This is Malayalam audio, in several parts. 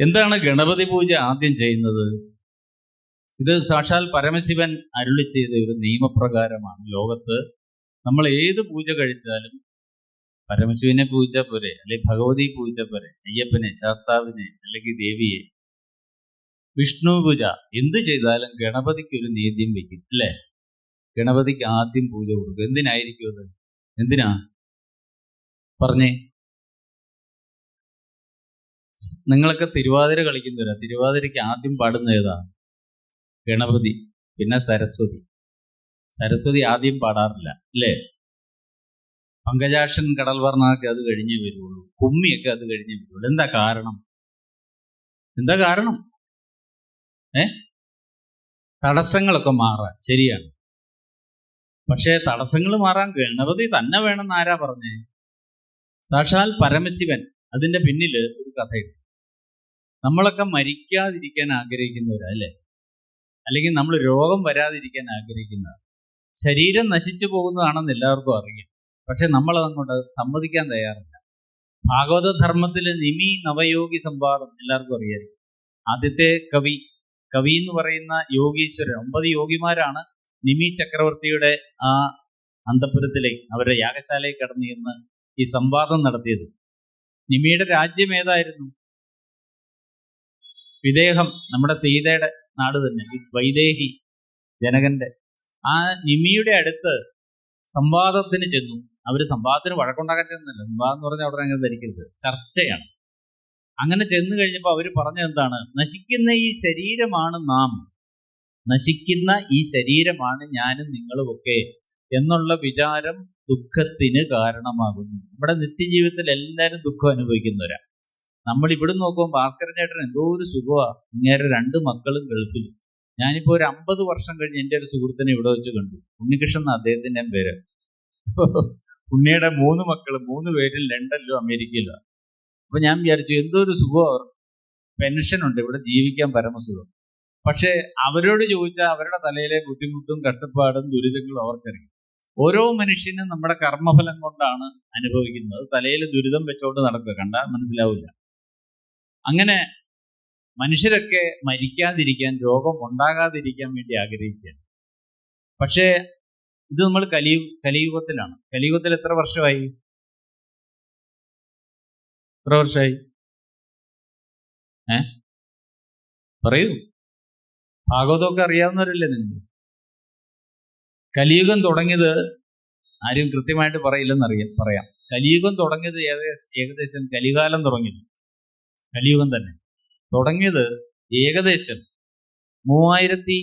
എന്താണ് ഗണപതി പൂജ ആദ്യം ചെയ്യുന്നത്? ഇത് സാക്ഷാൽ പരമശിവൻ അരുളി ചെയ്ത ഒരു നിയമപ്രകാരമാണ്. ലോകത്ത് നമ്മൾ ഏത് പൂജ കഴിച്ചാലും പരമശിവനെ പൂജ പോരെ അല്ലെങ്കിൽ ഭഗവതി പൂജ പോരെ അയ്യപ്പനെ ശാസ്താവിനെ അല്ലെങ്കിൽ ദേവിയെ വിഷ്ണു പൂജ എന്ത് ചെയ്താലും ഗണപതിക്ക് ഒരു നീതിയും വെക്കും അല്ലേ? ഗണപതിക്ക് ആദ്യം പൂജ കൊടുക്കും. എന്തിനായിരിക്കും അത്? എന്തിനാ? പറഞ്ഞേ. നിങ്ങളൊക്കെ തിരുവാതിര കളിക്കുന്നവരാ. തിരുവാതിരയ്ക്ക് ആദ്യം പാടുന്ന ഏതാ? ഗണപതി പിന്നെ സരസ്വതി. സരസ്വതി ആദ്യം പാടാറില്ല അല്ലേ? പങ്കജാക്ഷൻ കടൽ വർണൊക്കെ അത് കഴിഞ്ഞേ വരുള്ളൂ കുമ്മിയൊക്കെ അത് കഴിഞ്ഞേ വരുള്ളൂ എന്താ കാരണം? എന്താ കാരണം? ഏ? തടസ്സങ്ങളൊക്കെ മാറാൻ ശരിയാണ്. പക്ഷേ തടസ്സങ്ങൾ മാറാൻ ഗണപതി തന്നെ വേണമെന്ന് ആരാ പറഞ്ഞേ? സാക്ഷാൽ പരമശിവൻ. അതിന്റെ പിന്നിൽ ഒരു കഥയുണ്ട്. നമ്മളൊക്കെ മരിക്കാതിരിക്കാൻ ആഗ്രഹിക്കുന്നവരാ അല്ലേ? അല്ലെങ്കിൽ നമ്മൾ രോഗം വരാതിരിക്കാൻ ആഗ്രഹിക്കുന്ന ശരീരം നശിച്ചു പോകുന്നതാണെന്ന് എല്ലാവർക്കും അറിയാം. പക്ഷെ നമ്മൾ അതങ്ങോട്ട് സമ്മതിക്കാൻ തയ്യാറില്ല. ഭാഗവത ധർമ്മത്തിലെ നിമി നവയോഗി സംവാദം എല്ലാവർക്കും അറിയാം ആദ്യത്തെ കവി കവി എന്ന് പറയുന്ന യോഗീശ്വരൻ ഒമ്പത് യോഗിമാരാണ് നിമി ചക്രവർത്തിയുടെ ആ അന്തപുരത്തിലേക്ക് അവരുടെ യാഗശാലയിൽ കടന്നു ചെന്ന് ഈ സംവാദം നടത്തിയത്. നിമിയുടെ രാജ്യം ഏതായിരുന്നു? വിദേഹം നമ്മുടെ സീതയുടെ നാട് തന്നെ വൈദേഹി ജനകന്റെ. ആ നിമിയുടെ അടുത്ത് സംവാദത്തിന് ചെന്നു. അവർ സംവാദത്തിന് വഴക്കുണ്ടാക്കാൻ ചെന്നില്ല. സംവാദം എന്ന് പറഞ്ഞാൽ അവിടെ അങ്ങനെ ധരിക്കരുത്. ചർച്ചയാണ്. അങ്ങനെ ചെന്നു കഴിഞ്ഞപ്പോൾ അവർ പറഞ്ഞ എന്താണ്? നശിക്കുന്ന ഈ ശരീരമാണ് നാം. നശിക്കുന്ന ഈ ശരീരമാണ് ഞാനും നിങ്ങളുമൊക്കെ എന്നുള്ള വിചാരം ദുഃഖത്തിന് കാരണമാകുന്നു. നമ്മുടെ നിത്യജീവിതത്തിൽ എല്ലാവരും ദുഃഖം അനുഭവിക്കുന്നവരാ നമ്മൾ ഇവിടെ നോക്കുമ്പോൾ ഭാസ്കരൻ ചേട്ടൻ എന്തോ ഒരു സുഖമാണ് ഇങ്ങനെ രണ്ട് മക്കളും ഗൾഫിൽ. ഞാനിപ്പോ ഒരു അമ്പത് വർഷം കഴിഞ്ഞ് എന്റെ ഒരു സുഹൃത്തിനെ ഇവിടെ വെച്ച് കണ്ടു. ഉണ്ണികൃഷ്ണൻ എന്ന അദ്ദേഹത്തിന്റെ പേര്. ഉണ്ണിയുടെ മൂന്ന് മക്കൾ മൂന്ന് പേരിൽ ലണ്ടനിലും അമേരിക്കയിലും അപ്പൊ ഞാൻ വിചാരിച്ചു എന്തോ ഒരു സുഖം ഉണ്ട് ഇവിടെ ജീവിക്കാൻ പരമസുഖം. പക്ഷെ അവരോട് ചോദിച്ചാൽ അവരുടെ തലയിലെ ബുദ്ധിമുട്ടും കഷ്ടപ്പാടും ദുരിതങ്ങളും അവർക്കറിയാം ഓരോ മനുഷ്യനും നമ്മുടെ കർമ്മഫലം കൊണ്ടാണ് അനുഭവിക്കുന്നത്. തലയിൽ ദുരിതം വെച്ചോണ്ട് നടക്കുക. കണ്ടാൽ മനസ്സിലാവില്ല. അങ്ങനെ മനുഷ്യരൊക്കെ മരിക്കാതിരിക്കാൻ രോഗം ഉണ്ടാകാതിരിക്കാൻ വേണ്ടി ആഗ്രഹിക്കുകയാണ്. പക്ഷേ ഇത് നമ്മൾ കലി കലിയുഗത്തിലാണ്. കലിയുഗത്തിൽ എത്ര വർഷമായി? എത്ര വർഷമായി? ഏ? പറയൂ. ഭാഗവതമൊക്കെ അറിയാവുന്നവരല്ലേ നിങ്ങൾ കലിയുഗം തുടങ്ങിയത് ആരും കൃത്യമായിട്ട് പറയില്ലെന്നറിയാം പറയാം. കലിയുഗം തുടങ്ങിയത് ഏകദേശം കലികാലം തുടങ്ങിയത്. കലിയുഗം തന്നെ. തുടങ്ങിയത് ഏകദേശം മൂവായിരത്തി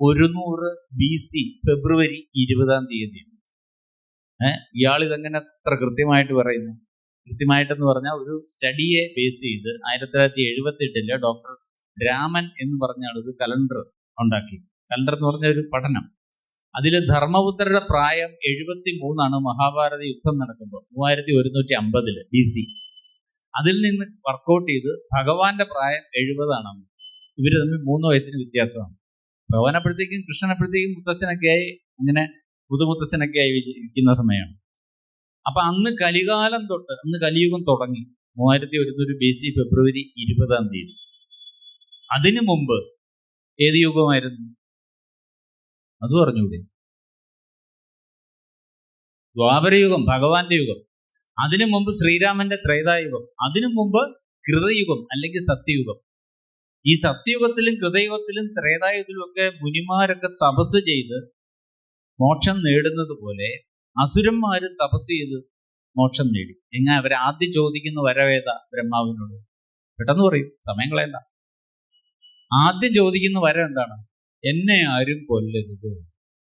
ഒരുന്നൂറ് ബി സി ഫെബ്രുവരി ഇരുപതാം തീയതിയാണ്. ഏഹ് ഇയാൾ അത്ര കൃത്യമായിട്ട് പറയുന്നു? കൃത്യമായിട്ടെന്ന് പറഞ്ഞാൽ ഒരു സ്റ്റഡിയെ ബേസ് ചെയ്ത് ആയിരത്തി തൊള്ളായിരത്തി എഴുപത്തി എട്ടിലെ ഡോക്ടർ രാമൻ എന്ന് പറഞ്ഞ ഒരു കലണ്ടർ ഉണ്ടാക്കി. കലണ്ടർ എന്ന് പറഞ്ഞ ഒരു പഠനം. അതിൽ ധർമ്മപുത്രരുടെ പ്രായം എഴുപത്തി മൂന്നാണ് മഹാഭാരത യുദ്ധം നടക്കുമ്പോൾ മൂവായിരത്തി ഒരുന്നൂറ്റി അമ്പതിൽ ബി സി അതിൽ നിന്ന് വർക്കൗട്ട് ചെയ്ത് ഭഗവാന്റെ പ്രായം എഴുപതാണ്. ഇവർ തമ്മിൽ മൂന്ന് വയസ്സിന് വ്യത്യാസമാണ്. ഭഗവാനപ്പോഴത്തേക്കും കൃഷ്ണനപ്പോഴത്തേക്കും മുത്തശ്ശനൊക്കെയായി അങ്ങനെ പുതുമുത്തശ്ശനൊക്കെയായി ഇരിക്കുന്ന സമയമാണ്. അപ്പൊ അന്ന് കലികാലം തൊട്ട് അന്ന് കലിയുഗം തുടങ്ങി മൂവായിരത്തി ഒരുന്നൂറ് ബി സി ഫെബ്രുവരി ഇരുപതാം തീയതി. അതിനു മുമ്പ് ഏത് യുഗമായിരുന്നു? അത് പറഞ്ഞൂടെ ദ്വാപരയുഗം ഭഗവാന്റെ യുഗം. അതിനു മുമ്പ് ശ്രീരാമന്റെ ത്രേതായുഗം. അതിനു മുമ്പ് കൃതയുഗം അല്ലെങ്കിൽ സത്യയുഗം. ഈ സത്യയുഗത്തിലും കൃതയുഗത്തിലും ത്രേതായുഗത്തിലും ഒക്കെ മുനിമാരൊക്കെ തപസ് ചെയ്ത് മോക്ഷം നേടുന്നത് പോലെ അസുരന്മാര് തപസ് ചെയ്ത് മോക്ഷം നേടി. എങ്ങനെ അവരെ ആദ്യം ചോദിക്കുന്ന വരവേത ബ്രഹ്മാവിനോട്? പെട്ടെന്ന് പറയും സമയം കളയണ്ട. ആദ്യം ചോദിക്കുന്ന വരം എന്താണ്? എന്നെ ആരും കൊല്ലരുത്.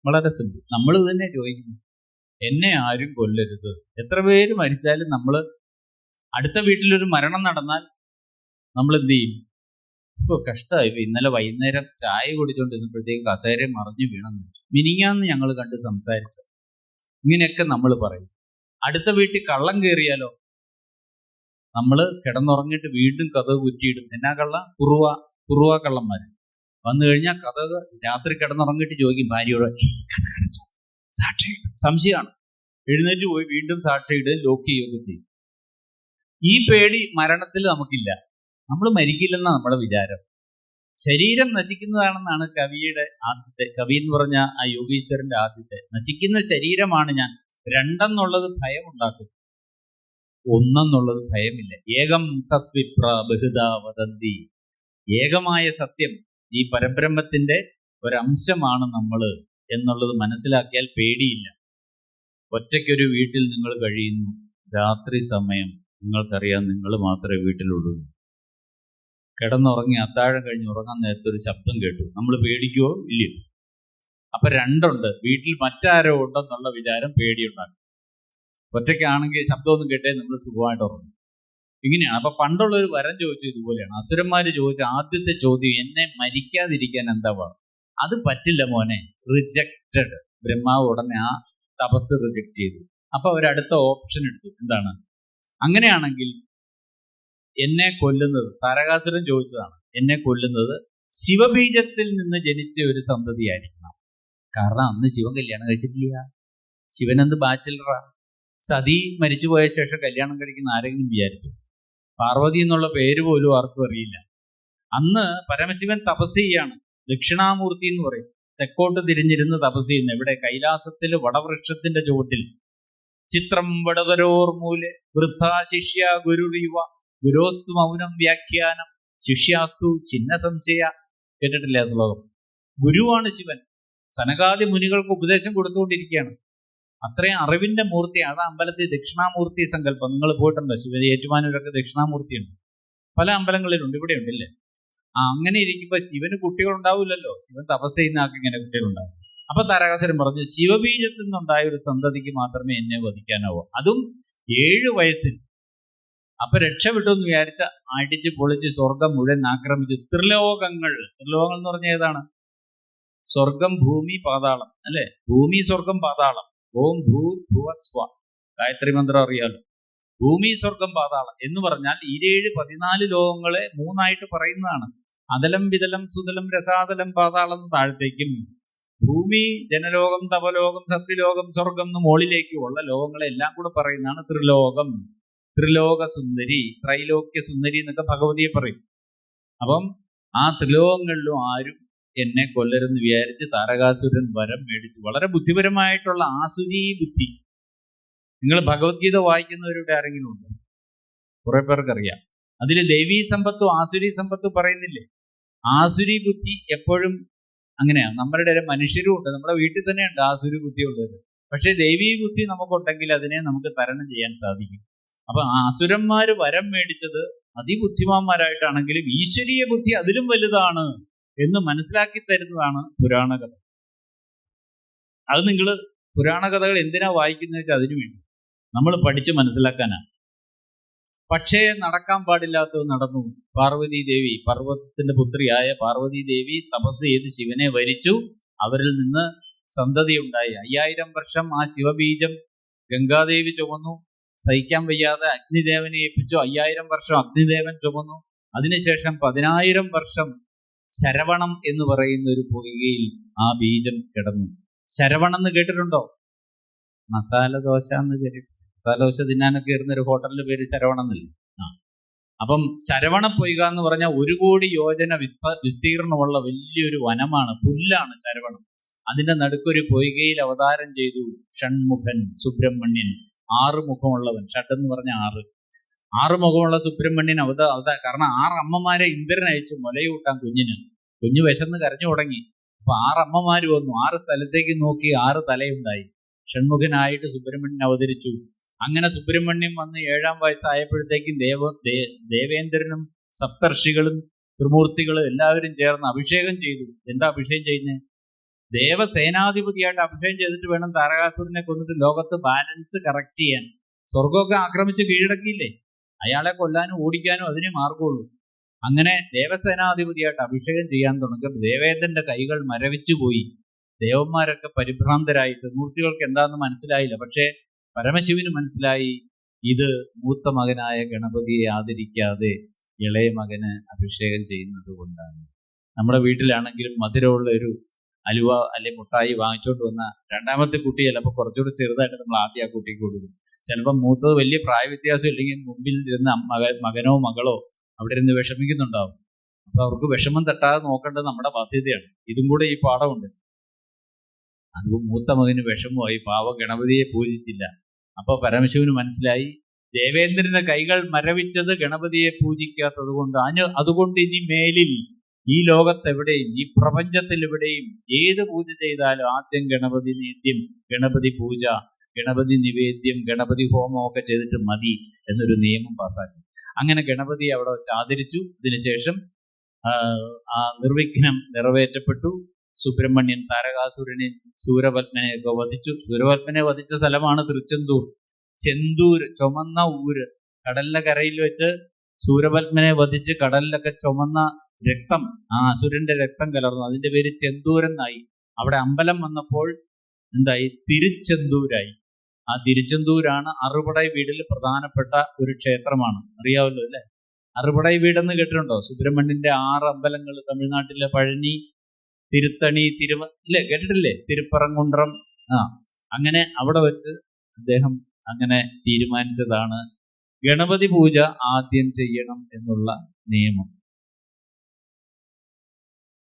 വളരെ സിമ്പിൾ നമ്മൾ തന്നെ ചോദിക്കുന്നു. എന്നെ ആരും കൊല്ലരുത്. എത്ര പേര് മരിച്ചാലും നമ്മൾ അടുത്ത വീട്ടിലൊരു മരണം നടന്നാൽ നമ്മൾ എന്ത് ചെയ്യും? ഇപ്പൊ കഷ്ടമായി ഇന്നലെ വൈകുന്നേരം ചായ കുടിച്ചുകൊണ്ടിരുന്നപ്പോഴത്തേക്കും കസേര മറിഞ്ഞു വീണെന്ന് മിനിങ്ങാന്ന് ഞങ്ങൾ കണ്ട് സംസാരിച്ച ഇങ്ങനെയൊക്കെ നമ്മൾ പറയും. അടുത്ത വീട്ടിൽ കള്ളം കയറിയാലോ നമ്മൾ കിടന്നുറങ്ങിയിട്ട് വീണ്ടും കഥ കുറ്റിയിടും. എന്നാ കള്ള? കുറുവ കുറുവ കള്ളന്മാര്. വന്നു കഴിഞ്ഞാൽ കഥ രാത്രി കിടന്നുറങ്ങിയിട്ട് ചോദിക്കും ഭാര്യയോട് കഥ സാക്ഷി സംശയമാണ്. എഴുന്നേറ്റ് പോയി വീണ്ടും സാക്ഷിയിടുകയും ലോക്ക് ചെയ്യുകയൊക്കെ ചെയ്യും. ഈ പേടി മരണത്തിൽ നമുക്കില്ല. നമ്മൾ മരിക്കില്ലെന്നാണ് നമ്മുടെ വിചാരം. ശരീരം നശിക്കുന്നതാണെന്നാണ് കവിയുടെ ആദ്യത്തെ കവി എന്ന് പറഞ്ഞ ആ യോഗീശ്വരന്റെ ആദ്യത്തെ. നശിക്കുന്ന ശരീരമാണ് ഞാൻ. രണ്ടെന്നുള്ളത് ഭയമുണ്ടാക്കും. ഒന്നെന്നുള്ളത് ഭയമില്ല. ഏകം സത്വിപ്ര ബഹുദ വദന്തി. ഏകമായ സത്യം ഈ പരബ്രഹ്മത്തിന്റെ ഒരംശമാണ് നമ്മൾ എന്നുള്ളത് മനസ്സിലാക്കിയാൽ പേടിയില്ല. ഒറ്റയ്ക്കൊരു വീട്ടിൽ നിങ്ങൾ കഴിയുന്നു രാത്രി സമയം നിങ്ങൾക്കറിയാം നിങ്ങൾ മാത്രമേ വീട്ടിലുള്ളൂ. കിടന്നുറങ്ങി അത്താഴം കഴിഞ്ഞ് ഉറങ്ങാൻ നേരത്തെ ഒരു ശബ്ദം കേട്ടു. നമ്മൾ പേടിക്കുവോ? ഇല്ലയോ അപ്പൊ രണ്ടുണ്ട്. വീട്ടിൽ മറ്റാരോ ഉണ്ടെന്നുള്ള വിചാരം പേടിയുണ്ടാക്കും. ഒറ്റയ്ക്കാണെങ്കിൽ ശബ്ദമൊന്നും കേട്ടേ നമ്മൾ സുഖമായിട്ട് ഉറങ്ങും. ഇങ്ങനെയാണ്. അപ്പൊ പണ്ടുള്ള ഒരു വരം ചോദിച്ചത് ഇതുപോലെയാണ്. അസുരന്മാര് ചോദിച്ച ആദ്യത്തെ ചോദ്യം എന്നെ മരിക്കാതിരിക്കാൻ എന്താ വേണം? അത് പറ്റില്ല മോനെ. റിജക്റ്റഡ് ബ്രഹ്മാവ് ഉടനെ ആ തപസ് റിജക്റ്റ് ചെയ്തു. അപ്പൊ അവരടുത്ത ഓപ്ഷൻ എടുത്തു. എന്താണ്? അങ്ങനെയാണെങ്കിൽ എന്നെ കൊല്ലുന്നത് താരകാസുരൻ ചോദിച്ചതാണ് എന്നെ കൊല്ലുന്നത് ശിവബീജത്തിൽ നിന്ന് ജനിച്ച ഒരു സന്തതിയായിരിക്കണം. കാരണം അന്ന് ശിവൻ കല്യാണം കഴിച്ചിട്ടില്ല. ശിവൻ എന്ത് ബാച്ചിലറാ സതി മരിച്ചുപോയ ശേഷം കല്യാണം കഴിക്കുന്ന ആരെങ്കിലും വിചാരിച്ചു? പാർവതി എന്നുള്ള പേര് പോലും ആർക്കും അറിയില്ല. അന്ന് പരമശിവൻ തപസ് ചെയ്യാണ്. ദക്ഷിണാമൂർത്തി എന്ന് പറയും. തെക്കോട്ട് തിരിഞ്ഞിരുന്ന് തപസ് ചെയ്യുന്നു. എവിടെ? കൈലാസത്തിൽ വടവൃക്ഷത്തിന്റെ ചുവട്ടിൽ. ചിത്രം വടവരോർ മൂലെ വൃദ്ധ ശിഷ്യ ഗുരുരിവ ഗുരോസ്തു മൗനം വ്യാഖ്യാനം. ശിഷ്യാസ്തു ചിഹ്ന സംശയ. കേട്ടിട്ടില്ലേ ശ്ലോകം? ഗുരുവാണ് ശിവൻ. സനകാദി മുനികൾക്ക് ഉപദേശം കൊടുത്തുകൊണ്ടിരിക്കുകയാണ്. അത്രയും അറിവിന്റെ മൂർത്തി അത് അമ്പലത്തിൽ ദക്ഷിണാമൂർത്തി സങ്കല്പം. നിങ്ങൾ പോയിട്ടുണ്ടോ ശിവരി ഏറ്റുമാനൂരൊക്കെ ദക്ഷിണാമൂർത്തിയുണ്ട്. പല അമ്പലങ്ങളിലുണ്ട്. ഇവിടെ ഉണ്ടല്ലേ ആ അങ്ങനെ ഇരിക്കുമ്പോൾ ശിവന് കുട്ടികൾ ഉണ്ടാവില്ലല്ലോ ശിവൻ തപസ് ചെയ്യുന്ന ആൾക്ക് ഇങ്ങനെ കുട്ടികളുണ്ടാവും. അപ്പൊ താരകാസുരൻ പറഞ്ഞു ശിവബീജത്തിൽ നിന്നുണ്ടായ ഒരു സന്തതിക്ക് മാത്രമേ എന്നെ വധിക്കാനാവൂ. അതും ഏഴു വയസ്സിൽ. അപ്പൊ രക്ഷപ്പെട്ടു എന്ന് വിചാരിച്ച അടിച്ച് പൊളിച്ച് സ്വർഗം മുഴുവൻ ആക്രമിച്ച് ത്രിലോകങ്ങൾ. ത്രിലോകങ്ങൾ എന്ന് പറഞ്ഞ ഏതാണ്? സ്വർഗം ഭൂമി പാതാളം. അല്ലെ? ഭൂമി സ്വർഗം പാതാളം. ഓം ഭൂ ഭുവസ്വ ഗായത്രി മന്ത്രം അറിയാലോ? ഭൂമി സ്വർഗം പാതാളം എന്ന് പറഞ്ഞാൽ ഇരേഴ് പതിനാല് ലോകങ്ങളെ മൂന്നായിട്ട് പറയുന്നതാണ്. അതലം വിതലം സുതലം രസാതലം പാതാളം താഴത്തേക്കും. ഭൂമി ജനലോകം തപലോകം സത്യലോകം സ്വർഗം എന്ന് മുകളിലേക്കും ഉള്ള ലോകങ്ങളെ എല്ലാം കൂടെ പറയുന്നതാണ് ത്രിലോകം. ത്രിലോക സുന്ദരി ത്രൈലോക്യ സുന്ദരി എന്നൊക്കെ ഭഗവതിയെ പറയും. അപ്പം ആ ത്രിലോകങ്ങളിലും ആരും എന്നെ കൊല്ലരുന്ന് വിചാരിച്ച് താരകാസുരൻ വരം മേടിച്ചു. വളരെ ബുദ്ധിപരമായിട്ടുള്ള ആസുരീ ബുദ്ധി. നിങ്ങൾ ഭഗവത്ഗീത വായിക്കുന്നവരുടെ ആരെങ്കിലും ഉണ്ടോ? കുറെ പേർക്കറിയാം. അതിൽ ദൈവീ സമ്പത്തും ആസുരി സമ്പത്തും പറയുന്നില്ലേ? ആസുരി ബുദ്ധി എപ്പോഴും അങ്ങനെയാണ് നമ്മളുടെ മനുഷ്യരും ഉണ്ട്. നമ്മുടെ വീട്ടിൽ തന്നെ ഉണ്ട് ആസുരി ബുദ്ധി ഉള്ളത്. പക്ഷെ ദൈവീ ബുദ്ധി നമുക്കുണ്ടെങ്കിൽ അതിനെ നമുക്ക് തരണം ചെയ്യാൻ സാധിക്കും. അപ്പൊ അസുരന്മാർ വരം മേടിച്ചത് അതിബുദ്ധിമാന്മാരായിട്ടാണെങ്കിലും ഈശ്വരീയ ബുദ്ധി അതിലും വലുതാണ്. എന്ന് മനസ്സിലാക്കി തരുന്നതാണ് പുരാണ കഥ അത് നിങ്ങൾ പുരാണ കഥകൾ എന്തിനാ വായിക്കുന്നത് വെച്ചാൽ അതിനു വേണ്ടി? നമ്മൾ പഠിച്ച് മനസ്സിലാക്കാനാണ് പക്ഷേ നടക്കാൻ പാടില്ലാത്തത് നടന്നു. പാർവതി ദേവി പർവതത്തിന്റെ പുത്രിയായ പാർവതി ദേവി തപസ് ചെയ്ത് ശിവനെ വരിച്ചു. അവരിൽ നിന്ന് സന്തതി ഉണ്ടായി അയ്യായിരം വർഷം ആ ശിവബീജം ഗംഗാദേവി ചുമന്നു. സഹിക്കാൻ വയ്യാതെ അഗ്നിദേവനെ ഏൽപ്പിച്ചു. അയ്യായിരം വർഷം അഗ്നിദേവൻ ചുമന്നു. അതിനുശേഷം പതിനായിരം വർഷം ശരവണം എന്ന് പറയുന്ന ഒരു പൊയ്കയിൽ ആ ബീജം കിടന്നു. ശരവണം എന്ന് കേട്ടിട്ടുണ്ടോ? മസാല ദോശ എന്ന് കേട്ടിട്ട് മസാല ദോശ തിന്നാനൊക്കെ ഇരുന്ന ഒരു ഹോട്ടലിന്റെ പേര് ശരവണം എന്നല്ലേ? ആ. അപ്പം ശരവണ പൊയ്ക എന്ന് പറഞ്ഞാൽ ഒരു കോടി യോജന വിസ്ത വിസ്തീർണമുള്ള വലിയൊരു വനമാണ് പുല്ലാണ് ശരവണം. അതിന്റെ നടുക്കൊരു പൊയ്കയിൽ അവതാരം ചെയ്തു ഷൺമുഖൻ സുബ്രഹ്മണ്യൻ. ആറ് മുഖമുള്ളവൻ ഷട്ട് എന്ന് പറഞ്ഞ ആറ്. ആറ് മുഖമുള്ള സുബ്രഹ്മണ്യൻ അവത അവത കാരണം ആറ് അമ്മമാരെ ഇന്ദ്രൻ അയച്ചു മുലയൂട്ടാൻ കുഞ്ഞിന്. കുഞ്ഞു വിശന്ന് കരഞ്ഞു തുടങ്ങി. അപ്പൊ ആറ് അമ്മമാര് വന്നു. ആറ് സ്ഥലത്തേക്ക് നോക്കി ആറ് തലയുണ്ടായി. ഷൺമുഖനായിട്ട് സുബ്രഹ്മണ്യൻ അവതരിച്ചു. അങ്ങനെ സുബ്രഹ്മണ്യം വന്ന് ഏഴാം വയസ്സായപ്പോഴത്തേക്കും ദേവ ദേവേന്ദ്രനും സപ്തർഷികളും ത്രിമൂർത്തികളും എല്ലാവരും ചേർന്ന് അഭിഷേകം ചെയ്തു. എന്താ അഭിഷേകം ചെയ്യുന്നത് ദേവസേനാധിപതിയായിട്ട് അഭിഷേകം ചെയ്തിട്ട് വേണം താരകാസുരനെ കൊന്നിട്ട് ലോകത്ത് ബാലൻസ് കറക്റ്റ് ചെയ്യാൻ. സ്വർഗമൊക്കെ ആക്രമിച്ച് കീഴടക്കിയില്ലേ? അയാളെ കൊല്ലാനും ഓടിക്കാനും അതിനെ മാർഗമുള്ളൂ അങ്ങനെ ദേവസേനാധിപതിയായിട്ട് അഭിഷേകം ചെയ്യാൻ തുടങ്ങിയപ്പോൾ ദേവേന്ദ്രന്റെ കൈകൾ മരവിച്ചു പോയി. ദേവന്മാരൊക്കെ പരിഭ്രാന്തരായിട്ട് മൂർത്തികൾക്ക് എന്താണെന്ന് മനസ്സിലായില്ല. പക്ഷേ പരമശിവന് മനസ്സിലായി ഇത് മൂത്ത മകനായ ഗണപതിയെ ആദരിക്കാതെ ഇളയ മകന് അഭിഷേകം ചെയ്യുന്നത് കൊണ്ടാണ്. നമ്മുടെ വീട്ടിലാണെങ്കിലും മധുരമുള്ള ഒരു അലുവ അല്ലെ മുട്ടായി വാങ്ങിച്ചോണ്ട് വന്ന രണ്ടാമത്തെ കുട്ടി ചിലപ്പോൾ കുറച്ചുകൂടി ചെറുതായിട്ട് നമ്മൾ ആദ്യം ആ കുട്ടിക്ക് കൊടുക്കും ചിലപ്പോൾ മൂത്തത് വലിയ പ്രായ വ്യത്യാസം ഇല്ലെങ്കിൽ മുമ്പിൽ ഇരുന്ന മക മകനോ മകളോ അവിടെ ഇരുന്ന് വിഷമിക്കുന്നുണ്ടാവും. അപ്പൊ അവർക്ക് വിഷമം തട്ടാതെ നോക്കേണ്ടത് നമ്മുടെ ബാധ്യതയാണ്. ഇതും കൂടെ ഈ പാഠമുണ്ട്. അത് മൂത്ത മകന് വിഷമമായി. പാവ ഗണപതിയെ പൂജിച്ചില്ല. അപ്പൊ പരമശിവന് മനസ്സിലായി. ദേവേന്ദ്രന്റെ കൈകൾ മരവിച്ചത് ഗണപതിയെ പൂജിക്കാത്തത് കൊണ്ട്. അതുകൊണ്ട് ഇനി മേലിൽ ഈ ലോകത്തെവിടെയും ഈ പ്രപഞ്ചത്തിൽ എവിടെയും ഏത് പൂജ ചെയ്താലും ആദ്യം ഗണപതി നേദ്യം ഗണപതി പൂജ ഗണപതി നിവേദ്യം ഗണപതി ഹോമം ഒക്കെ ചെയ്തിട്ട് മതി എന്നൊരു നിയമം പാസ്സാക്കി അങ്ങനെ ഗണപതി അവിടെ വെച്ച് ആദരിച്ചു. ഇതിനുശേഷം ആ, നിർവിഘ്നം നിറവേറ്റപ്പെട്ടു. സുബ്രഹ്മണ്യൻ താരകാസുരനെ സൂരപത്മനെ ഒക്കെ വധിച്ചു. സൂരപത്മനെ വധിച്ച സ്ഥലമാണ് തിരുച്ചെന്തൂർ ചെന്തൂര് ചുമന്ന ഊര്. കടലിന്റെ കരയിൽ വെച്ച് സൂരപത്മനെ വധിച്ച് കടലിലൊക്കെ ചുമന്ന രക്തം ആ അസുരന്റെ രക്തം കലർന്നു. അതിന്റെ പേര് ചെന്തൂരെന്നായി. അവിടെ അമ്പലം വന്നപ്പോൾ എന്തായി? തിരുച്ചെന്തൂരായി. ആ തിരുച്ചെന്തൂരാണ് അറുപടൈ വീടിൽ പ്രധാനപ്പെട്ട ഒരു ക്ഷേത്രമാണ്. അറിയാവല്ലോ അല്ലെ? അറുപടൈ വീടെന്ന് കേട്ടിട്ടുണ്ടോ? സുബ്രഹ്മണ്യന്റെ ആറ് അമ്പലങ്ങൾ തമിഴ്നാട്ടിലെ പഴനി തിരുത്തണി തിരുവ ഇല്ലേ? കേട്ടിട്ടില്ലേ? തിരുപ്പറങ്കുണ്ട്രം ആ അങ്ങനെ അവിടെ വെച്ച് അദ്ദേഹം അങ്ങനെ തീരുമാനിച്ചതാണ്. ഗണപതി പൂജ ആദ്യം ചെയ്യണം എന്നുള്ള നിയമം.